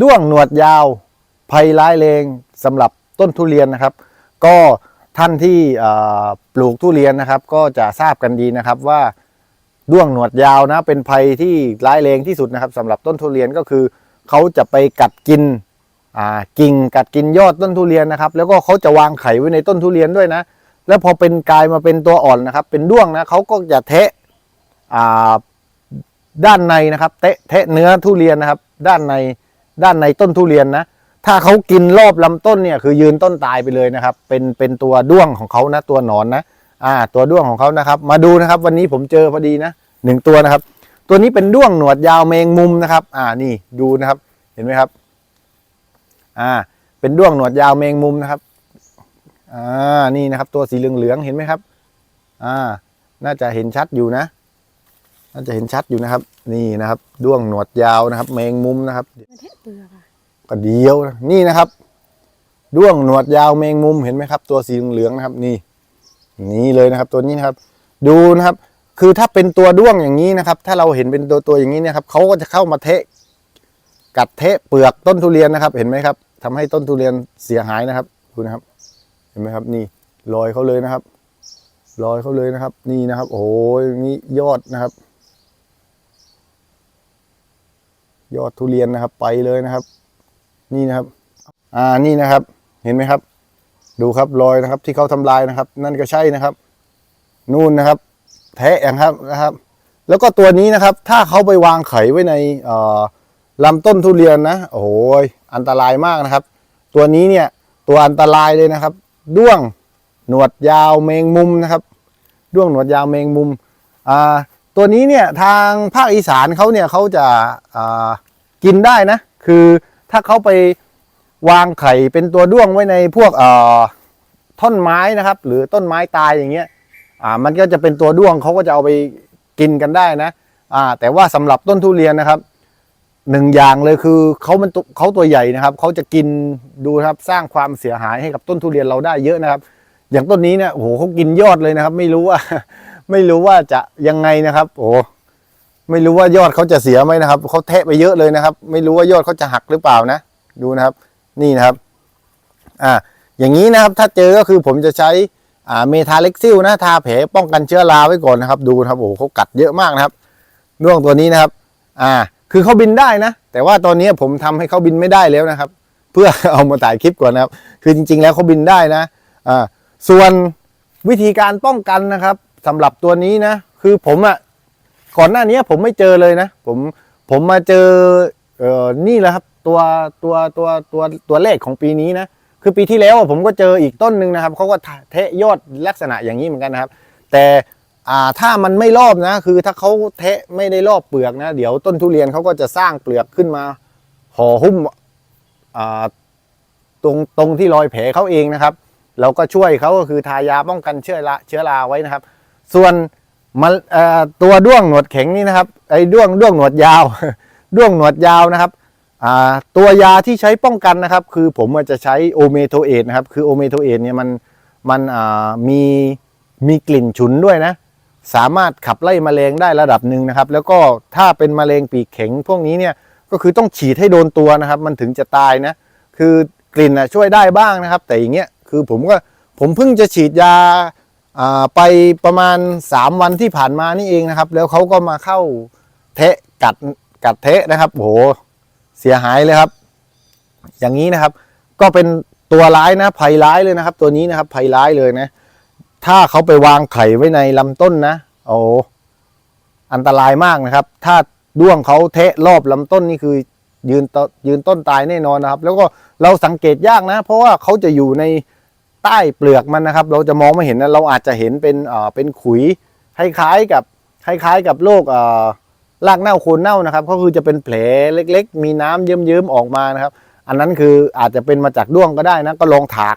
ด้วงหนวดยาวภัยร้ายแรงสำหรับต้นทุเรียนนะครับ ก็ท่านที่ปลูกทุเรียนนะครับ ก็จะทราบกันดีนะครับว่าด้วงหนวดยาวนะเป็นภัยที่ร้ายแรงที่สุดนะครับสำหรับต้นทุเรียนก็คือเขาจะไปกัดกินกิ่งกัดกินยอดต้นทุเรียนนะครับ แล้วก็เขาจะวางไข่ไว้ในต้นทุเรียนด้วยนะ แล้วพอเป็นกลายมาเป็นตัวอ่อนนะครับ เป็นด้วงนะเขาก็จะเทะด้านในนะครับเตะเทะเนื้อทุเรียนนะครับ ด้านใน ด้านในต้นทุเรียนนะ ถ้าเขากินรอบลำต้นเนี่ยคือยืนต้นตายไปเลยนะครับ เป็นเป็นตัวด้วงของเขานะตัวหนอนนะ อ่า ตัวด้วงของเขานะครับ มาดูนะครับ วันนี้ผมเจอพอดีนะหนึ่งตัวนะครับ ตัวนี้เป็นด้วงหนวดยาวแมงมุมนะครับ อ่านี่ดูนะครับ เห็นไหมครับ อ่า เป็นด้วงหนวดยาวแมงมุมนะครับ อ่านี่นะครับ ตัวสีเหลืองๆเห็นไหมครับ อ่า น่าจะเห็นชัดอยู่นะ น่าจะเห็นชัดอยู่นะครับ นี่นะครับด้วงหนวดยาวนะครับ แมงมุมนะครับมันแทะเปลือกอะก็เดียวนะนี่นะครับด้วงหนวดยาวแมงมุมเห็นไหมครับ ตัวสีเหลืองๆนะครับ นี่ นี่เลยนะครับ ตัวนี้นะครับ ดูนะครับ คือถ้าเป็นตัวด้วงอย่างนี้นะครับ ถ้าเราเห็นเป็นตัวตัวอย่างนี้เนะครับเขาก็จะเข้ามาเทะกัดเทะเปลือกต้นทุเรียนนะครับ เห็นไหมครับทำให้ต้นทุเรียนเสียหายนะครับดูนะครับ เห็นไหมครับ นี่รอยเขาเลยนะครับรอยเขาเลยนะครับ นี่นะครับ โอ้ยนี่ยอดนะครับ ยอดทุเรียนนะครับ ไปเลยนะครับ นี่นะครับ อ่านี่นะครับ เห็นไหมครับ ดูครับรอยนะครับ ที่เขาทำลายนะครับ นั่นก็ใช่นะครับ นู่นนะครับ แทะอย่างครับนะครับ แล้วก็ตัวนี้นะครับ ถ้าเขาไปวางไข่ไว้ในลำต้นทุเรียนนะโอ้โหอันตรายมากนะครับ ตัวนี้เนี่ยตัวอันตรายเลยนะครับ ด้วงหนวดยาวแมงมุมนะครับ ด้วงหนวดยาวแมงมุมอ่า ตัวนี้เนี่ยทางภาคอีสานเขาเนี่ยเขาจะากินได้นะ คือถ้าเขาไปวางไข่เป็นตัวด้วงไว้ในพวกท่อนไม้นะครับ หรือต้นไม้ตายอย่างเงี้ยมันก็จะเป็นตัวด้วงเขาก็จะเอาไปกินกันได้นะแต่ว่าสำหรับต้นทุเรียนนะครับหนึ่งอย่างเลยคือเขามันเขาตัวใหญ่นะครับเขาจะกินดูครับสร้างความเสียหายให้กับต้นทุเรียนเราได้เยอะนะครับ อย่างต้นนี้เนี่ยโอ้โหเขากินยอดเลยนะครับ ไม่รู้ว่า ไม่รู้ว่าจะยังไงนะครับ โอ้ไม่รู้ว่ายอดเขาจะเสียไหมนะครับเขาแทะไปเยอะเลยนะครับ ไม่รู้ว่ายอดเขาจะหักหรือเปล่านะ ดูนะครับ นี่นะครับ อ่า อย่างนี้นะครับ ถ้าเจอก็คือผมจะใช้อ่าเมทาเล็กซิลนะทาแผลป้องกันเชื้อราไว้ก่อนนะครับ ดูนะครับโอ้เขากัดเยอะมากนะครับด้วงตัวนี้นะครับ อ่า คือเขาบินได้นะ แต่ว่าตอนนี้ผมทำให้เขาบินไม่ได้แล้วนะครับ เพื่อเอามาถ่ายคลิปก่อนนะครับ คือจริง ๆ แล้วเขาบินได้นะ อ่า ส่วนวิธีการป้องกันนะครับ สำหรับตัวนี้นะ คือผมอะก่อนหน้านี้ผมไม่เจอเลยนะ ผมผมมาเจอเอ่อนี่แหละครับ ตัวตัวตัวตัวตัวเลขของปีนี้นะคือปีที่แล้วผมก็เจออีกต้นหนึ่งนะครับเขาก็เทะยอดลักษณะอย่างนี้เหมือนกันนะครับ แต่อ่าถ้ามันไม่รอบนะ คือถ้าเขาเทะไม่ได้รอบเปลือกนะ เดี๋ยวต้นทุเรียนเขาก็จะสร้างเปลือกขึ้นมาห่อหุ้มอ่าตรงตรงที่รอยแผลเขาเองนะครับ เราก็ช่วยเขาก็คือทายาป้องกันเชื้อราเชื้อราไว้นะครับ ส่วนมันตัวด้วงหนวดแข็งนี่นะครับไอ้ด้วงด้วงหนวดยาว ด้วงหนวดยาวนะครับตัวยาที่ใช้ป้องกันนะครับ คือผมจะใช้โอเมโทเอตนะครับ คือโอเมโทเอตเนี่ยมันมันมีมีกลิ่นฉุนด้วยนะ สามารถขับไล่แมลงได้ระดับหนึ่งนะครับ แล้วก็ถ้าเป็นแมลงปีกแข็งพวกนี้เนี่ยก็คือต้องฉีดให้โดนตัวนะครับ มันถึงจะตายนะ คือกลิ่นนะช่วยได้บ้างนะครับ แต่อย่างเงี้ยคือผมก็ผมเพิ่งจะฉีดยา ไปประมาณ 3 วันที่ผ่านมานี่เองนะครับ แล้วเขาก็มาเข้าเทะกัดกัดเทะนะครับโหเสียหายเลยครับ อย่างนี้นะครับ ก็เป็นตัวร้ายนะภัยร้ายเลยนะครับ ตัวนี้นะครับภัยร้ายเลยนะ ถ้าเขาไปวางไข่ไว้ในลำต้นนะโอ้อันตรายมากนะครับ ถ้าด้วงเขาเทะรอบลำต้นนี่คือยืนยืนต้นตายแน่นอนนะครับ แล้วก็เราสังเกตยากนะ เพราะว่าเขาจะอยู่ใน ใต้เปลือกมันนะครับ เราจะมองไม่เห็นนะเราอาจจะเห็นเป็นเอ่อเป็นขุยคล้ายๆกับคล้ายๆกับโรคเอ่อรากเน่าโคนเน่านะครับ ก็คือจะเป็นแผลเล็ก ๆ มีน้ำเยิ้มๆออกมานะครับ อันนั้นคืออาจจะเป็นมาจากด้วงก็ได้นะก็ลองถาก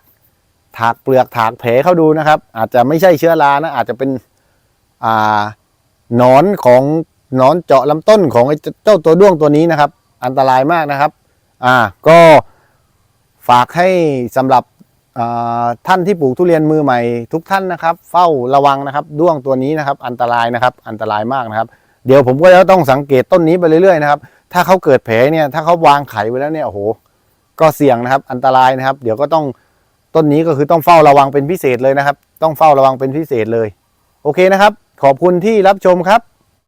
ถากเปลือกถากแผลเข้าดูนะครับ อาจจะไม่ใช่เชื้อรานะอาจจะเป็นอ่าหนอนของหนอนเจาะลำต้นของไอ้เจ้าตัวด้วงตัวนี้นะครับ อันตรายมากนะครับ อ่าก็ฝากให้สำหรับ ท่านที่ปลูกทุเรียนมือใหม่ทุกท่านนะครับ เฝ้าระวังนะครับด้วงตัวนี้นะครับ อันตรายนะครับ อันตรายมากนะครับ เดี๋ยวผมก็จะต้องสังเกตต้นนี้ไปเรื่อยๆนะครับ ถ้าเขาเกิดแผลเนี่ยถ้าเขาวางไข่ไว้แล้วเนี่ยโอ้โห ก็เสี่ยงนะครับ อันตรายนะครับ เดี๋ยวก็ต้องต้นนี้ก็คือต้องเฝ้าระวังเป็นพิเศษเลยนะครับ ต้องเฝ้าระวังเป็นพิเศษเลย โอเคนะครับ ขอบคุณที่รับชมครับ